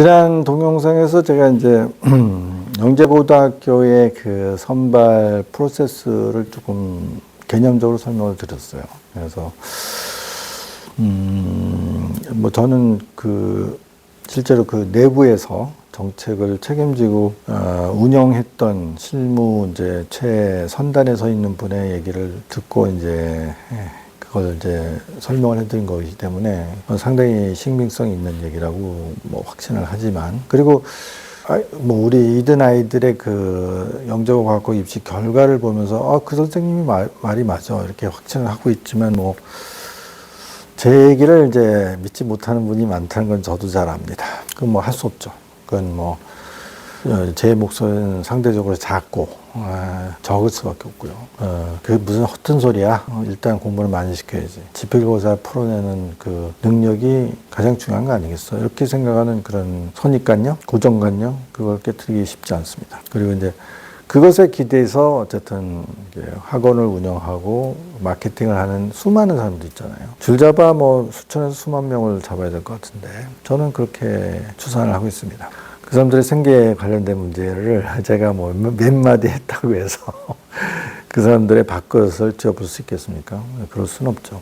지난 동영상에서 제가 이제 영재고등학교의 그 선발 프로세스를 조금 개념적으로 설명을 드렸어요. 그래서 음, 뭐 저는 그 실제로 그 내부에서 정책을 책임지고 어, 운영했던 실무 이제 최선단에 서 있는 분의 얘기를 듣고 이제 예, 그걸 이제 설명을 해드린 거기 때문에 상당히 신빙성 있는 얘기라고 뭐 확신을 하지만 그리고 아, 뭐 우리 이든 아이들의 그 영재고 과학고 입시 결과를 보면서 아, 그 선생님이 말, 말이 맞아 이렇게 확신을 하고 있지만 뭐 제 얘기를 이제 믿지 못하는 분이 많다는 건 저도 잘 압니다. 그건 뭐 할 수 없죠. 그건 뭐 제 목소리는 상대적으로 작고 아, 적을 수밖에 없고요. 어, 그게 무슨 허튼 소리야? 어, 일단 공부를 많이 시켜야지. 지필고사 풀어내는 그 능력이 가장 중요한 거 아니겠어? 이렇게 생각하는 그런 선입관념, 고정관념 그걸 깨뜨리기 쉽지 않습니다. 그리고 이제 그것에 기대서 어쨌든 학원을 운영하고 마케팅을 하는 수많은 사람들 있잖아요. 줄 잡아 뭐 수천에서 수만 명을 잡아야 될 것 같은데 저는 그렇게 추산을 하고 있습니다. 그 사람들의 생계에 관련된 문제를 제가 뭐 몇 마디 했다고 해서 그 사람들의 밥그릇을 쥐어볼 수 있겠습니까? 그럴 수는 없죠.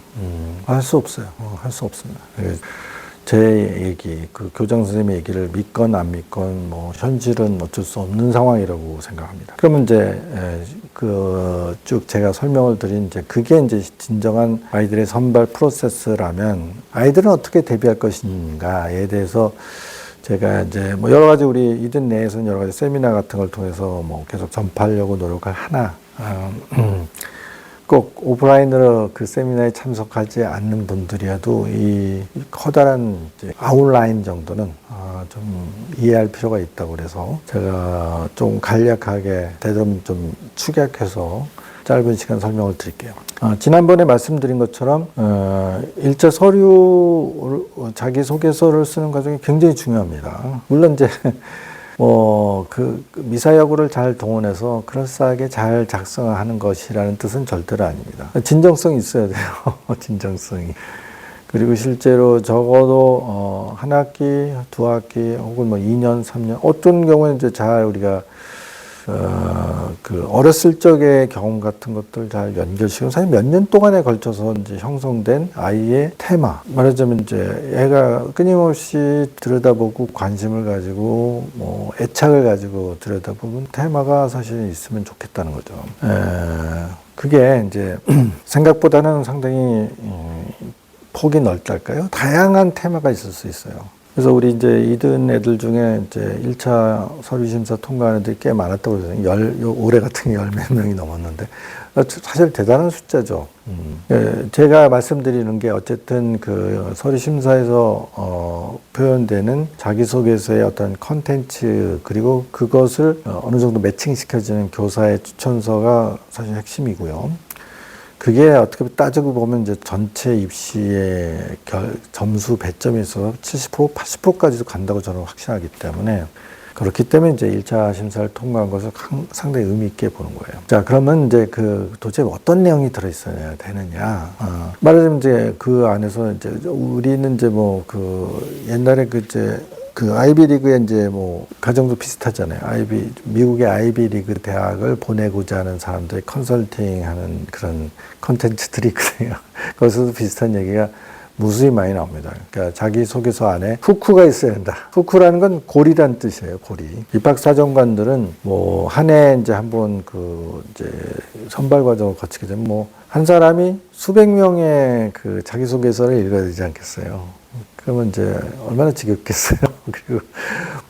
할수 없어요. 어, 할수 없습니다. 제 얘기, 그 교장 선생님의 얘기를 믿건 안 믿건 뭐 현실은 어쩔 수 없는 상황이라고 생각합니다. 그러면 이제 그 쭉 제가 설명을 드린 이제 그게 이제 진정한 아이들의 선발 프로세스라면 아이들은 어떻게 대비할 것인가에 대해서 제가 이제 뭐 여러 가지 우리 이든 내에서는 여러 가지 세미나 같은 걸 통해서 뭐 계속 전파하려고 노력을 하나 음, 꼭 오프라인으로 그 세미나에 참석하지 않는 분들이라도 이 커다란 아웃라인 정도는 아, 좀 이해할 필요가 있다고 그래서 제가 좀 간략하게 되도록 좀 축약해서 짧은 시간 설명을 드릴게요. 아, 지난번에 말씀드린 것처럼 어, 일자 서류 자기 소개서를 쓰는 과정이 굉장히 중요합니다. 물론 이제 뭐그 미사여구를 잘 동원해서 그럴싸하게 잘 작성하는 것이라는 뜻은 절대로 아닙니다. 진정성이 있어야 돼요. 진정성이. 그리고 실제로 적어도 어, 한 학기, 두 학기 혹은 뭐 2년, 3년 어떤 경우는 이제 잘 우리가 어, 그 어렸을 적의 경험 같은 것들 잘 연결시키고 사실 몇 년 동안에 걸쳐서 이제 형성된 아이의 테마 말하자면 이제 애가 끊임없이 들여다보고 관심을 가지고 뭐 애착을 가지고 들여다보면 테마가 사실 있으면 좋겠다는 거죠. 에, 그게 이제 생각보다는 상당히 음, 폭이 넓달까요? 다양한 테마가 있을 수 있어요. 그래서 우리 이제 이든 애들 중에 이제 1차 서류 심사 통과하는 애들이 꽤 많았다고 그러잖아요. 열, 요 올해 같은 게 열 몇 명이 넘었는데. 사실 대단한 숫자죠. 음. 예, 제가 말씀드리는 게 어쨌든 그 서류 심사에서 어, 표현되는 자기소개서의 어떤 컨텐츠 그리고 그것을 어, 어느 정도 매칭시켜주는 교사의 추천서가 사실 핵심이고요. 그게 어떻게 따지고 보면 이제 전체 입시의 결, 점수 배점에 있어서 70% 80%까지도 간다고 저는 확신하기 때문에 그렇기 때문에 이제 1차 심사를 통과한 것을 상당히 의미 있게 보는 거예요. 자, 그러면 이제 그 도대체 어떤 내용이 들어있어야 되느냐. 어, 말하자면 이제 그 안에서 이제 우리는 이제 뭐 그 옛날에 그 이제 그 아이비 리그에 이제 뭐 가정도 비슷하잖아요. 아이비 미국의 아이비 리그 대학을 보내고자 하는 사람들이 컨설팅하는 그런 컨텐츠들이 있거든요. 거기서도 비슷한 얘기가 무수히 많이 나옵니다. 그러니까 자기 소개서 안에 후크가 있어야 된다. 후크라는 건 고리란 뜻이에요. 고리. 입학 사정관들은 뭐 한 해 이제 한번 그 이제 선발 과정을 거치게 되면 뭐 한 사람이 수백 명의 그 자기 소개서를 읽어야 되지 않겠어요. 그러면 이제 얼마나 지겹겠어요. 그리고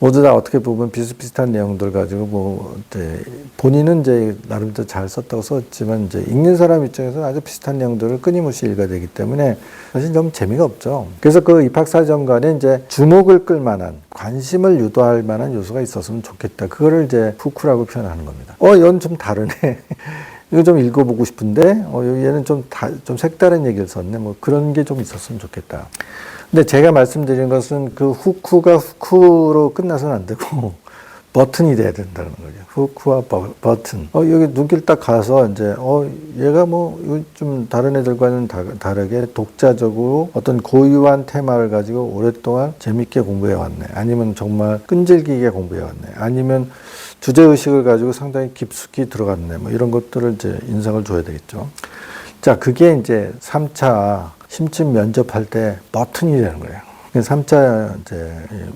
모두 다 어떻게 보면 비슷비슷한 내용들 가지고 뭐 이제 본인은 이제 나름대로 잘 썼다고 썼지만 이제 읽는 사람 입장에서는 아주 비슷한 내용들을 끊임없이 읽어야 되기 때문에 사실 좀 재미가 없죠. 그래서 그 입학사정관에 이제 주목을 끌 만한 관심을 유도할 만한 요소가 있었으면 좋겠다. 그거를 이제 후크라고 표현하는 겁니다. 어, 이건 좀 다르네. 이거 좀 읽어보고 싶은데, 어, 얘는 좀 다, 좀 색다른 얘기를 썼네. 뭐 그런 게 좀 있었으면 좋겠다. 근데 제가 말씀드린 것은 그 후크가 후크로 끝나서는 안 되고 버튼이 돼야 된다는 거죠. 후크와 버, 버튼. 어, 여기 눈길 딱 가서 이제, 어, 얘가 뭐, 좀 다른 애들과는 다, 다르게 독자적으로 어떤 고유한 테마를 가지고 오랫동안 재밌게 공부해 왔네. 아니면 정말 끈질기게 공부해 왔네. 아니면 주제 의식을 가지고 상당히 깊숙이 들어갔네. 뭐 이런 것들을 이제 인상을 줘야 되겠죠. 자, 그게 이제 3차 심층 면접할 때 버튼이 되는 거예요. 3차 이제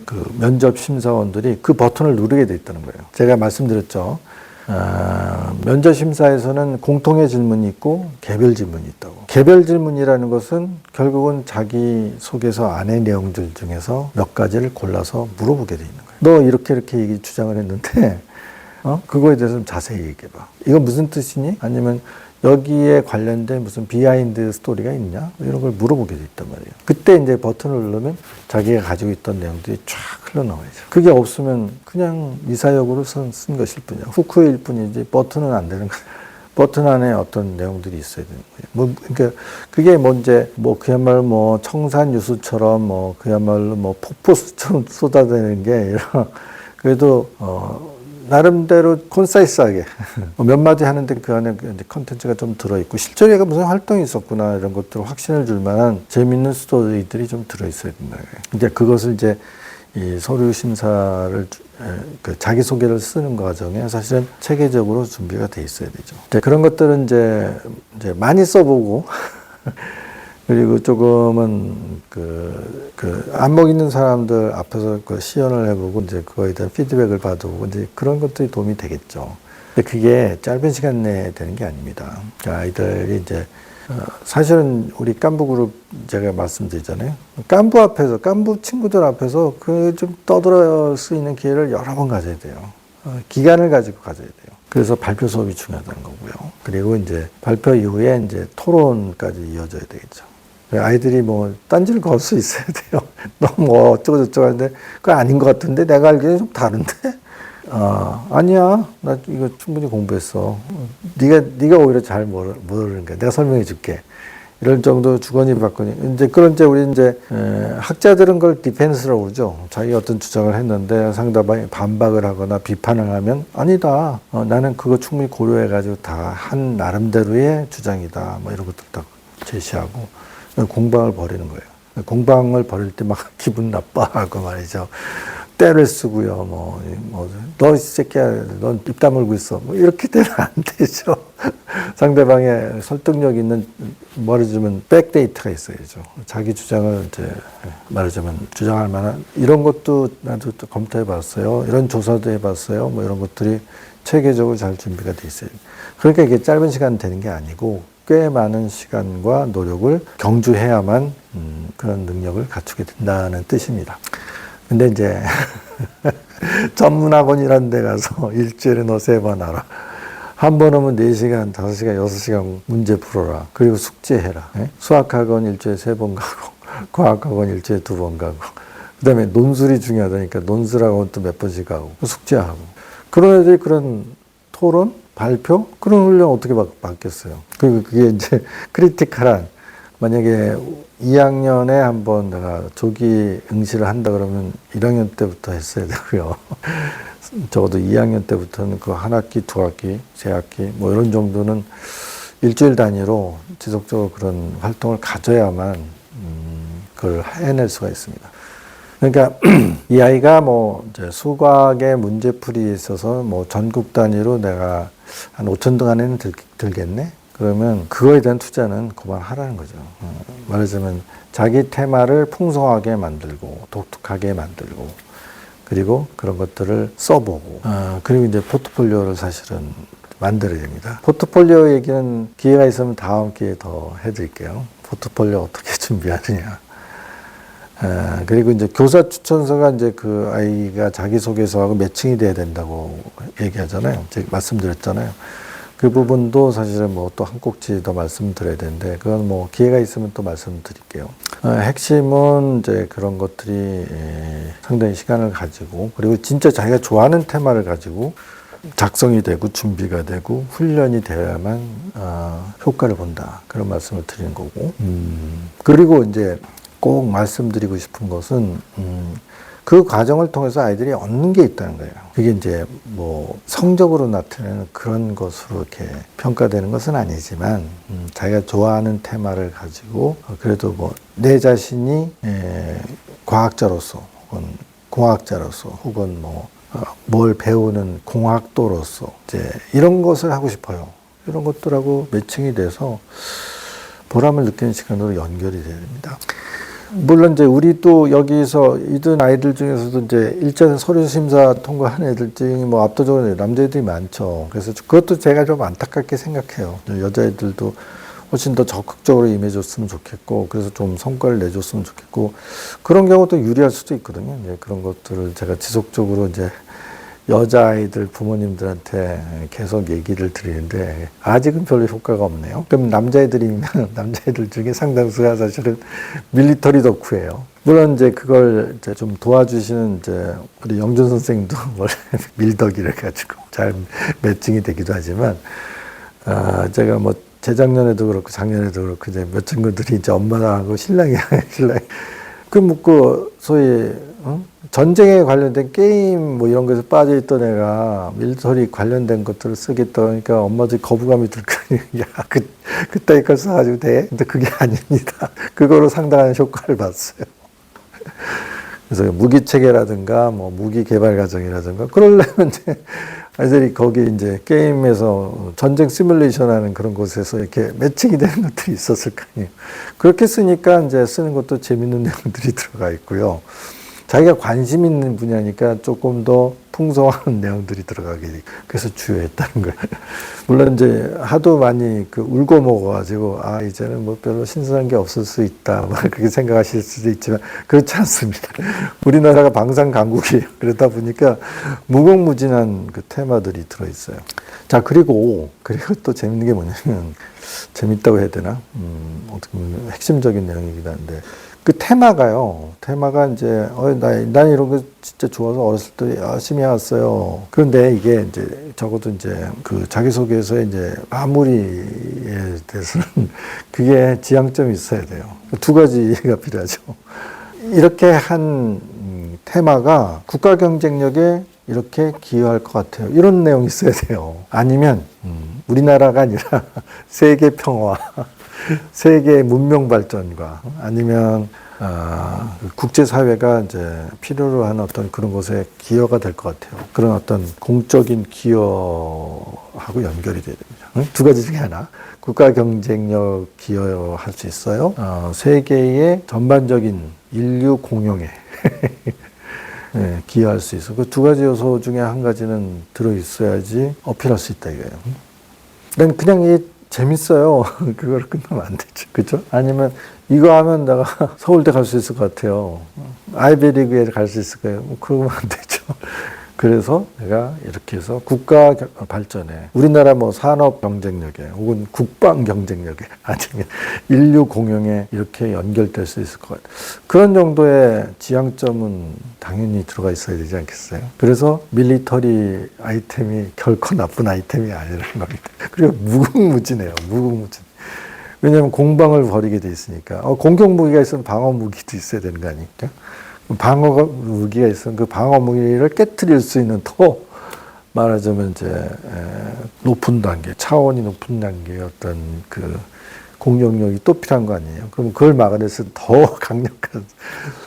그 면접 심사원들이 그 버튼을 누르게 돼 있다는 거예요. 제가 말씀드렸죠. 아, 면접 심사에서는 공통의 질문이 있고 개별 질문이 있다고. 개별 질문이라는 것은 결국은 자기 속에서 안의 내용들 중에서 몇 가지를 골라서 물어보게 돼 있는 거예요. 너 이렇게 이렇게 얘기 주장을 했는데 어? 그거에 대해서 좀 자세히 얘기해봐. 이거 무슨 뜻이니? 아니면 여기에 관련된 무슨 비하인드 스토리가 있냐? 이런 걸 물어보게 돼 있단 말이에요. 그때 이제 버튼을 누르면 자기가 가지고 있던 내용들이 쫙 흘러나와야죠. 그게 없으면 그냥 미사역으로 쓴, 쓴 것일 뿐이야. 후크일 뿐이지 버튼은 안 되는 거예요. 버튼 안에 어떤 내용들이 있어야 되는 거예요. 뭐, 그러니까 그게 뭐 이제 뭐 그야말로 뭐 청산 유수처럼 뭐 그야말로 뭐 폭포수처럼 쏟아내는 게 아니라 그래도 어, 나름대로 콘사이스하게 몇 마디 하는데 그 안에 그 이제 컨텐츠가 좀 들어있고 실제로 얘가 무슨 활동이 있었구나 이런 것들을 확신을 줄 만한 재밌는 스토리들이 좀 들어있어야 된다. 이제 그것을 이제 이 서류 심사를 에, 그 자기 소개를 쓰는 과정에 사실은 체계적으로 준비가 돼 있어야 되죠. 그런 것들은 이제 이제 많이 써보고 그리고 조금은 그, 그, 안목 있는 사람들 앞에서 그 시연을 해보고 이제 그거에 대한 피드백을 받아보고 이제 그런 것들이 도움이 되겠죠. 근데 그게 짧은 시간 내에 되는 게 아닙니다. 그러니까 아이들이 이제 어, 사실은 우리 깐부 그룹 제가 말씀드리잖아요. 깐부 앞에서, 깐부 친구들 앞에서 그 좀 떠들어 수 있는 기회를 여러 번 가져야 돼요. 어, 기간을 가지고 가져야 돼요. 그래서 발표 수업이 중요하다는 거고요. 그리고 이제 발표 이후에 이제 토론까지 이어져야 되겠죠. 아이들이 뭐 딴지를 걸 수 있어야 돼요. 너무 뭐 어쩌고 저쩌고 하는데 그거 아닌 것 같은데 내가 알기에는 좀 다른데. 아 아니야 나 이거 충분히 공부했어. 네가 네가 오히려 잘 모르, 모르는 거야. 내가 설명해 줄게. 이럴 정도 주거니 받거니 이제 그런 이제 우리 이제 에, 학자들은 그걸 디펜스라고 그러죠. 자기 어떤 주장을 했는데 상대방이 반박을 하거나 비판을 하면 아니다. 어, 나는 그거 충분히 고려해 가지고 다 한 나름대로의 주장이다. 뭐 이런 것들 딱 제시하고 공방을 벌이는 거예요. 공방을 벌일 때 막 기분 나빠하고 말이죠. 때를 쓰고요. 뭐, 뭐, 너 이 새끼야, 넌 입 다물고 있어. 뭐, 이렇게 되면 안 되죠. 상대방의 설득력 있는, 말하자면, 백데이터가 있어야죠. 자기 주장을 이제, 말하자면, 주장할 만한, 이런 것도 나도 또 검토해 봤어요. 이런 조사도 해 봤어요. 뭐, 이런 것들이 체계적으로 잘 준비가 돼 있어요. 그러니까 이게 짧은 시간 되는 게 아니고, 꽤 많은 시간과 노력을 경주해야만 음, 그런 능력을 갖추게 된다는 뜻입니다. 근데 이제 전문학원이라는 데 가서 일주일에 너 세번 하라. 한번 오면 4시간, 5시간, 6시간 문제 풀어라. 그리고 숙제해라. 예? 수학학원 일주일에 세 번 가고, 과학학원 일주일에 두 번 가고, 그 다음에 논술이 중요하다니까 논술학원 또 몇 번씩 가고, 숙제하고. 그런 애들이 그런 토론, 발표? 그런 훈련 어떻게 받, 받겠어요? 그리고 그게 이제 크리티컬한, 만약에 2학년에 한번 내가 조기 응시를 한다 그러면 1학년 때부터 했어야 되고요. 적어도 2학년 때부터는 그 한 학기, 두 학기, 세 학기, 뭐 이런 정도는 일주일 단위로 지속적으로 그런 활동을 가져야만, 음, 그걸 해낼 수가 있습니다. 그러니까 이 아이가 뭐 수학의 문제풀이에 있어서 뭐 전국 단위로 내가 한 5천 등 안에는 들, 들겠네? 그러면 그거에 대한 투자는 그만하라는 거죠. 어, 말하자면 자기 테마를 풍성하게 만들고 독특하게 만들고 그리고 그런 것들을 써보고 어, 그리고 이제 포트폴리오를 사실은 만들어야 됩니다. 포트폴리오 얘기는 기회가 있으면 다음 기회에 더 해드릴게요. 포트폴리오 어떻게 준비하느냐. 에, 그리고 이제 교사 추천서가 이제 그 아이가 자기소개서하고 매칭이 돼야 된다고 얘기하잖아요. 제가 말씀드렸잖아요. 그 부분도 사실은 뭐 또 한 꼭지 더 말씀드려야 되는데 그건 뭐 기회가 있으면 또 말씀드릴게요. 어, 핵심은 이제 그런 것들이 에, 상당히 시간을 가지고 그리고 진짜 자기가 좋아하는 테마를 가지고 작성이 되고 준비가 되고 훈련이 되어야만 어, 효과를 본다 그런 말씀을 드리는 거고 음, 그리고 이제 꼭 말씀드리고 싶은 것은 음, 그 과정을 통해서 아이들이 얻는 게 있다는 거예요. 그게 이제 뭐 성적으로 나타내는 그런 것으로 이렇게 평가되는 것은 아니지만 음, 자기가 좋아하는 테마를 가지고 어, 그래도 뭐 내 자신이 에, 과학자로서 혹은 공학자로서 혹은 뭐 어, 뭘 배우는 공학도로서 이제 이런 것을 하고 싶어요. 이런 것들하고 매칭이 돼서 보람을 느끼는 시간으로 연결이 됩니다. 물론 이제 우리 또 여기서 이든 아이들 중에서도 이제 일전 서류 심사 통과한 애들 중에 뭐 압도적으로 남자애들이 많죠. 그래서 그것도 제가 좀 안타깝게 생각해요. 여자애들도 훨씬 더 적극적으로 임해줬으면 좋겠고, 그래서 좀 성과를 내줬으면 좋겠고, 그런 경우도 유리할 수도 있거든요. 이제 그런 것들을 제가 지속적으로 이제 여자아이들 부모님들한테 계속 얘기를 드리는데 아직은 별로 효과가 없네요. 그럼 남자애들이면 남자애들 중에 상당수가 사실은 밀리터리 덕후예요. 물론 이제 그걸 이제 좀 도와주시는 이제 우리 영준 선생님도 원래 밀덕이래 가지고 잘 매칭이 되기도 하지만 아 제가 뭐 재작년에도 그렇고 작년에도 그렇고 이제 몇 친구들이 이제 엄마하고 신랑이 신랑 그 묻고 소위 어? 전쟁에 관련된 게임 뭐 이런 거에서 빠져 있던 애가 밀터리 관련된 것들을 쓰겠다 그러니까 엄마들이 거부감이 들거든요. 야, 그, 그따위 걸 써가지고 돼? 근데 그게 아닙니다. 그거로 상당한 효과를 봤어요. 그래서 무기 체계라든가 뭐 무기 개발 과정이라든가 그러려면 이제 아이들이 거기 이제 게임에서 전쟁 시뮬레이션 하는 그런 곳에서 이렇게 매칭이 되는 것들이 있었을 거 아니에요. 그렇게 쓰니까 이제 쓰는 것도 재밌는 내용들이 들어가 있고요. 자기가 관심 있는 분야니까 조금 더 풍성한 내용들이 들어가게 돼. 그래서 주요했다는 거예요. 물론 이제 하도 많이 그 울고 먹어가지고 아 이제는 뭐 별로 신선한 게 없을 수 있다. 뭐 그렇게 생각하실 수도 있지만 그렇지 않습니다. 우리나라가 방산 강국이에요. 그러다 보니까 무궁무진한 그 테마들이 들어 있어요. 자 그리고 그리고 또 재밌는 게 뭐냐면 재밌다고 해야 되나? 음, 어떻게 보면 핵심적인 내용이기도 한데 그 테마가요. 테마가 이제 어, 나, 난 이런 거 진짜 좋아서 어렸을 때 열심히 해왔어요. 그런데 이게 이제 적어도 이제 그 자기소개서에 이제 마무리에 대해서는 그게 지향점이 있어야 돼요. 두 가지가 필요하죠. 이렇게 한 음, 테마가 국가 경쟁력에 이렇게 기여할 것 같아요. 이런 내용이 있어야 돼요. 아니면 음, 우리나라가 아니라 세계 평화, 세계 문명 발전과 아니면 아, 국제 사회가 이제 필요로 하는 어떤 그런 것에 기여가 될 것 같아요. 그런 어떤 공적인 기여하고 연결이 돼야 됩니다. 응? 두 가지 중에 하나. 국가 경쟁력 기여할 수 있어요. 어, 세계의 전반적인 인류 공용에 네, 기여할 수 있어. 그 두 가지 요소 중에 한 가지는 들어 있어야지 어필할 수 있다 이거예요. 난 그냥 이 재밌어요. 그걸 끝나면 안 되죠. 그죠? 아니면 이거 하면 내가 서울대 갈 수 있을 것 같아요. 아이비리그에 갈 수 있을 거예요. 뭐 그러면 안 되죠. 그래서 내가 이렇게 해서 국가 겨- 발전에 우리나라 뭐 산업 경쟁력에 혹은 국방 경쟁력에 아니면 인류 공용에 이렇게 연결될 수 있을 것 같아요. 그런 정도의 지향점은 당연히 들어가 있어야 되지 않겠어요? 그래서 밀리터리 아이템이 결코 나쁜 아이템이 아니라는 겁니다. 그리고 무궁무진해요. 무궁무진. 왜냐하면 공방을 벌이게 돼 있으니까 어, 공격 무기가 있으면 방어 무기도 있어야 되는 거 아닙니까? 방어 무기가 있으면 그 방어 무기를 깨뜨릴 수 있는 더 말하자면 이제 에, 높은 단계, 차원이 높은 단계의 어떤 그 공격력이 또 필요한 거 아니에요? 그럼 그걸 막아내서 더 강력한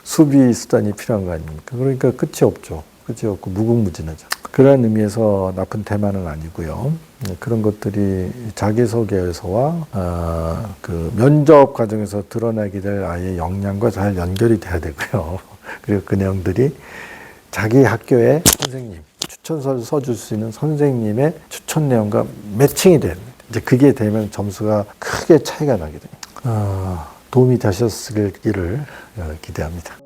수비 수단이 필요한 거 아닙니까? 그러니까 끝이 없죠. 끝이 없고 무궁무진하죠. 그런 의미에서 나쁜 테마는 아니고요. 네, 그런 것들이 자기소개서와 아, 그 면접 과정에서 드러나게 될 아이의 역량과 잘 연결이 돼야 되고요. 그리고 그 내용들이 자기 학교의 선생님, 추천서를 써줄 수 있는 선생님의 추천 내용과 매칭이 됩니다. 이제 그게 되면 점수가 크게 차이가 나게 됩니다. 아, 도움이 되셨기를 어, 기대합니다.